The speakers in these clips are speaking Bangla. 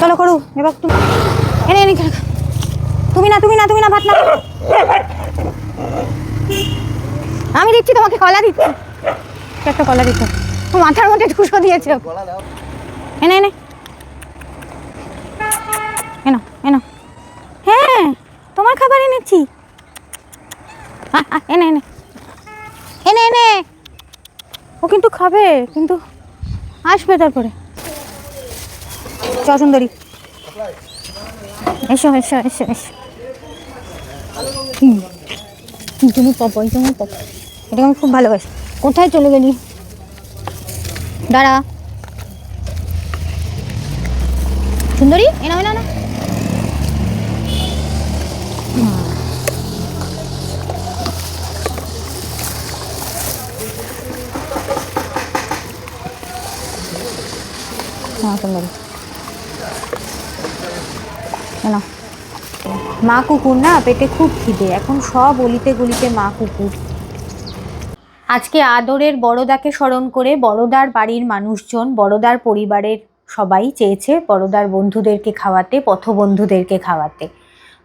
চলো করু এবার তুমি এনে এনে খেলো। তুমি না তুমি না তুমি না ভাত না। আমি দিচ্ছি তোমাকে কলা দিচ্ছি একটা কলা দিচ্ছ তো মাথার মধ্যে ঠুসো দিয়েছে। এনে এনে। এনো এনো হ্যাঁ তোমার খাবার এনেছি এনে এনে। এনে। ও কিন্তু খাবে, কিন্তু আসবে তারপরে। এসো এসো এসো এসো। তুমি পাবো তুমি এটাকে আমি খুব ভালোবাসি। কোথায় চলে গেলি? দাঁড়া। সুন্দরী এনা না মা কুকুর না, পেটে খুব খিদে। এখন সব অলিতে গলিতে মা কুকুর। আজকে আদরের বড়দাকে স্মরণ করে বড়দার বাড়ির মানুষজন, বড়দার পরিবারের সবাই চেয়েছে বড়দার বন্ধুদেরকে খাওয়াতে, পথবন্ধুদেরকে খাওয়াতে।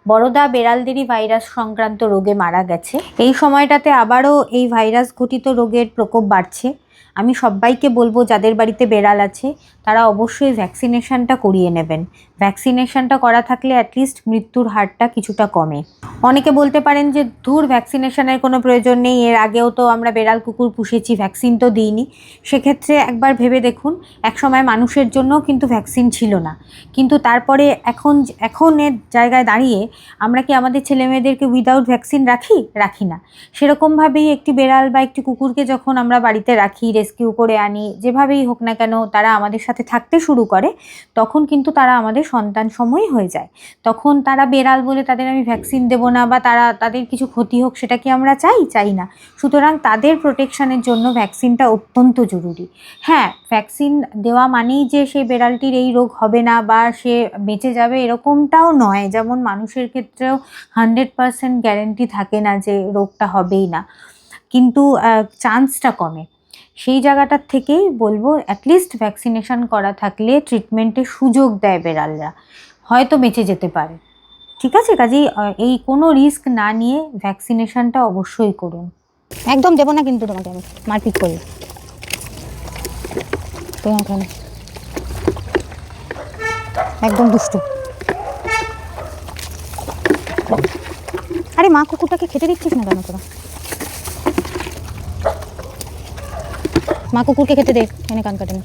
বড়দা বেড়ালদেরই ভাইরাস সংক্রান্ত রোগে মারা গেছে। এই সময়টাতে আবারও এই ভাইরাস ঘটিত রোগের প্রকোপ বাড়ছে। আমি সবাইকে বলব, যাদের বাড়িতে বেড়াল আছে, তারা অবশ্যই ভ্যাকসিনেশনটা করিয়ে নেবেন। ভ্যাকসিনেশনটা করা থাকলে অ্যাটলিস্ট মৃত্যুর হারটা কিছুটা কমে। অনেকে বলতে পারেন যে ধুর ভ্যাকসিনেশনের কোনো প্রয়োজন নেই, এর আগেও তো আমরা বেড়াল কুকুর পুষেছি ভ্যাকসিন তো দিইনি। সেক্ষেত্রে একবার ভেবে দেখুন, একসময় মানুষের জন্য কিন্তু ভ্যাকসিন ছিল না। কিন্তু তারপরে এখন এখনের জায়গায় দাঁড়িয়ে আমরা কি আমাদের ছেলে মেয়েদেরকে উইদাউট ভ্যাকসিন রাখি? রাখি না। সেরকমভাবেই একটি বেড়াল বা একটি কুকুরকে যখন আমরা বাড়িতে রাখি রেস্কিউ করে আনি, যেভাবেই হোক না কেন তারা আমাদের সাথে থাকতে শুরু করে, তখন কিন্তু তারা আমাদের সন্তান সময় হয়ে যায়। তখন তারা বেড়াল বলে তাদের আমি ভ্যাকসিন দেবো না বা তারা, তাদের কিছু ক্ষতি হোক সেটা কি আমরা চাই? চাই না। সুতরাং তাদের প্রোটেকশনের জন্য ভ্যাকসিনটা অত্যন্ত জরুরি। হ্যাঁ ভ্যাকসিন দেওয়া মানেই যে সেই বেড়ালটির এই রোগ হবে না বা সে বেঁচে যাবে এরকমটাও নয়। যেমন মানুষের ক্ষেত্রেও হান্ড্রেড পারসেন্ট গ্যারেন্টি থাকে না যে রোগটা হবেই না। কিন্তু চান্সটা কমে। সেই জায়গাটার থেকেই বলব অ্যাটলিস্ট ভ্যাকসিনেশন করা থাকলে ট্রিটমেন্টের সুযোগ দেয় বেড়ালরা। হয়তো বেঁচে যেতে পারে। ঠিক আছে? কাজেই এই কোনো রিস্ক না নিয়ে ভ্যাকসিনেশনটা অবশ্যই করুন। একদম দেবো না কিন্তু তোমাকে আমি। মারপিট তোমার একদম দুষ্টু। আরে মা, কুকুরটাকে খেতে দিচ্ছিস না কেন তোরা? মা কুকুরকে খেতে দে এনে কান কাটে না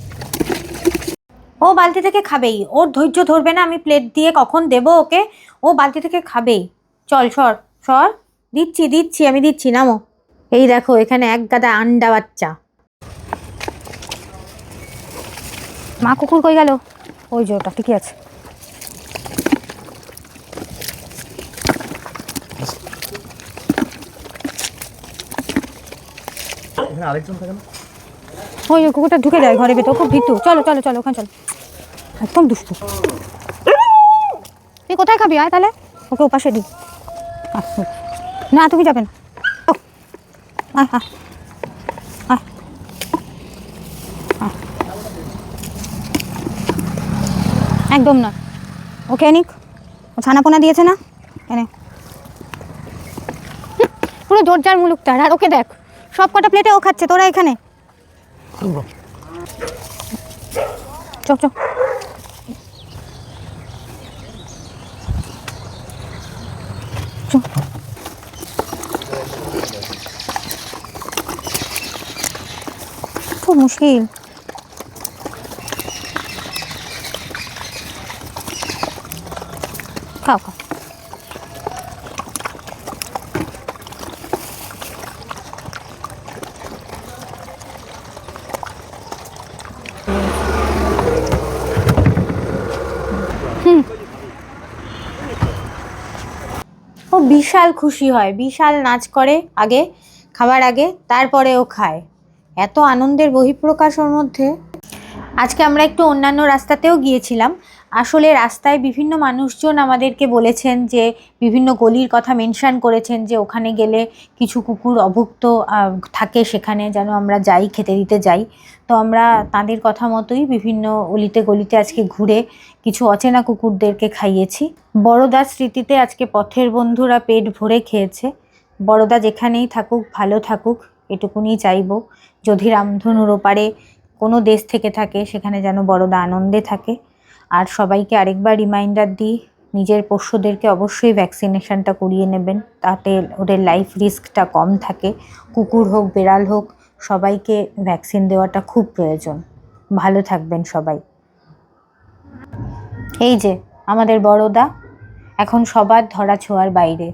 ও বালতি থেকে খাবেই ওর ধৈর্য ধরবে না আমি প্লেট দিয়ে কখন দেবো ওকে? ও বালতি থেকে খাবেই। চল সর সর দিচ্ছি দিচ্ছি আমি দিচ্ছি নামো। এই দেখো এখানে এক গাদা আন্ডা বাচ্চা। মা কুকুর কই গেল? ওই যে ওটা ঠিকই আছে। আরেকজন থাকে না? ওই কুকুরটা ঢুকে যায় ঘরে ভেতর, খুব ভীতু। চলো চলো চলো, ওখানে চলো। একদম দুষ্টু। তুই কোথায় খাবি? আয় তাহলে। ওকে ওপাশে দি না, তুমি যাবে না। একদম না। ওকে নিক ও ছানাপোনা দিয়েছে না? এনে। পুরো জোরজার মুলুকটার। আর ওকে দেখ সব কটা প্লেটে ও খাচ্ছে। তোরা এখানে? চক চক। খুব মুশকিল ও বিশাল খুশি হয়, বিশাল নাচ করে আগে, খাবার আগে, তারপরে ও খায়। এত আনন্দের বহিঃপ্রকাশ ওর মধ্যে আজকে আমরা একটু অন্যান্য রাস্তাতেও গিয়েছিলাম। আসলে রাস্তায় বিভিন্ন মানুষজন আমাদেরকে বলেছেন যে, বিভিন্ন গলির কথা মেনশন করেছেন যে, ওখানে গেলে কিছু কুকুর অভুক্ত থাকে সেখানে যেন আমরা যাই, খেতে দিতে যাই। তো আমরা তাদের কথা মতোই বিভিন্ন অলিতে গলিতে আজকে ঘুরে কিছু অচেনা কুকুরদেরকে খাইয়েছি। বড়দার স্মৃতিতে আজকে পথের বন্ধুরা পেট ভরে খেয়েছে। বড়দা যেখানেই থাকুক, ভালো থাকুক, এটুকুনি চাইব। যদি রামধনুর ওপারে কোনো দেশ থেকে থাকে, সেখানে যেন বড়দা আনন্দে থাকে। আর সবাইকে আরেকবার রিমাইন্ডার দিই, নিজের পশুদেরকে অবশ্যই ভ্যাকসিনেশনটা করিয়ে নেবেন। তাতে ওদের লাইফ রিস্কটা কম থাকে। কুকুর হোক, বেড়াল হোক, সবাইকে ভ্যাকসিন দেওয়াটা খুব প্রয়োজন। ভালো থাকবেন সবাই। এই যে, আমাদের বড়দা, এখন সবার ধরা ছোঁয়ার বাইরে।